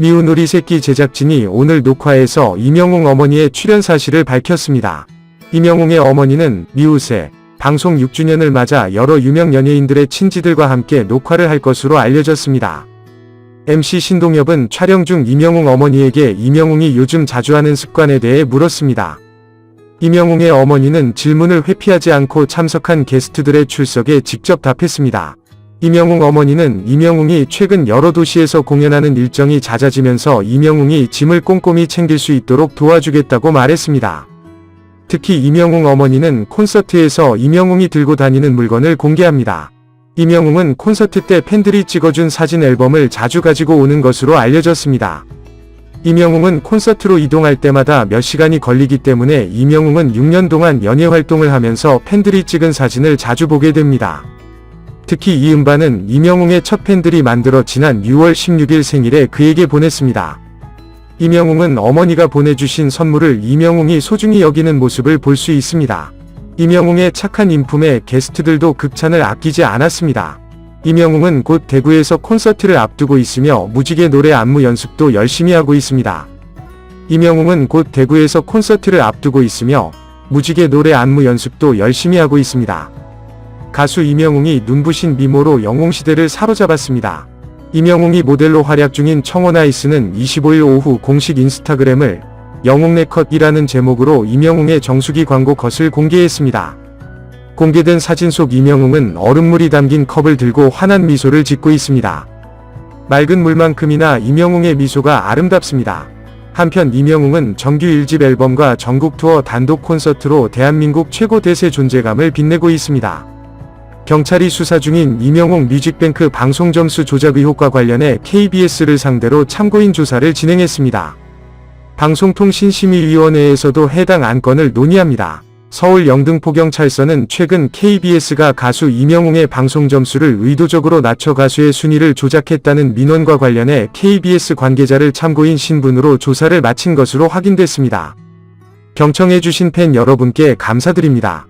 미운 우리 새끼 제작진이 오늘 녹화에서 이명웅 어머니의 출연 사실을 밝혔습니다. 이명웅의 어머니는 미우새 방송 6주년을 맞아 여러 유명 연예인들의 친지들과 함께 녹화를 할 것으로 알려졌습니다. MC 신동엽은 촬영 중 이명웅 어머니에게 이명웅이 요즘 자주 하는 습관에 대해 물었습니다. 이명웅의 어머니는 질문을 회피하지 않고 참석한 게스트들의 출석에 직접 답했습니다. 이명웅 어머니는 이명웅이 최근 여러 도시에서 공연하는 일정이 잦아지면서 이명웅이 짐을 꼼꼼히 챙길 수 있도록 도와주겠다고 말했습니다. 특히 이명웅 어머니는 콘서트에서 이명웅이 들고 다니는 물건을 공개합니다. 이명웅은 콘서트 때 팬들이 찍어준 사진 앨범을 자주 가지고 오는 것으로 알려졌습니다. 이명웅은 콘서트로 이동할 때마다 몇 시간이 걸리기 때문에 이명웅은 6년 동안 연예 활동을 하면서 팬들이 찍은 사진을 자주 보게 됩니다. 특히 이 음반은 이명웅의 첫 팬들이 만들어 지난 6월 16일 생일에 그에게 보냈습니다. 이명웅은 어머니가 보내주신 선물을 이명웅이 소중히 여기는 모습을 볼 수 있습니다. 이명웅의 착한 인품에 게스트들도 극찬을 아끼지 않았습니다. 이명웅은 곧 대구에서 콘서트를 앞두고 있으며 무지개 노래 안무 연습도 열심히 하고 있습니다. 이명웅은 곧 대구에서 콘서트를 앞두고 있으며 무지개 노래 안무 연습도 열심히 하고 있습니다. 가수 이명웅이 눈부신 미모로 영웅시대를 사로잡았습니다. 이명웅이 모델로 활약 중인 청원아이스는 25일 오후 공식 인스타그램을 영웅네컷이라는 제목으로 이명웅의 정수기 광고 컷을 공개했습니다. 공개된 사진 속 이명웅은 얼음물이 담긴 컵을 들고 환한 미소를 짓고 있습니다. 맑은 물만큼이나 이명웅의 미소가 아름답습니다. 한편 이명웅은 정규 1집 앨범과 전국 투어 단독 콘서트로 대한민국 최고 대세 존재감을 빛내고 있습니다. 경찰이 수사 중인 이명웅 뮤직뱅크 방송 점수 조작 의혹과 관련해 KBS를 상대로 참고인 조사를 진행했습니다. 방송통신심의위원회에서도 해당 안건을 논의합니다. 서울 영등포경찰서는 최근 KBS가 가수 이명웅의 방송 점수를 의도적으로 낮춰 가수의 순위를 조작했다는 민원과 관련해 KBS 관계자를 참고인 신분으로 조사를 마친 것으로 확인됐습니다. 경청해주신 팬 여러분께 감사드립니다.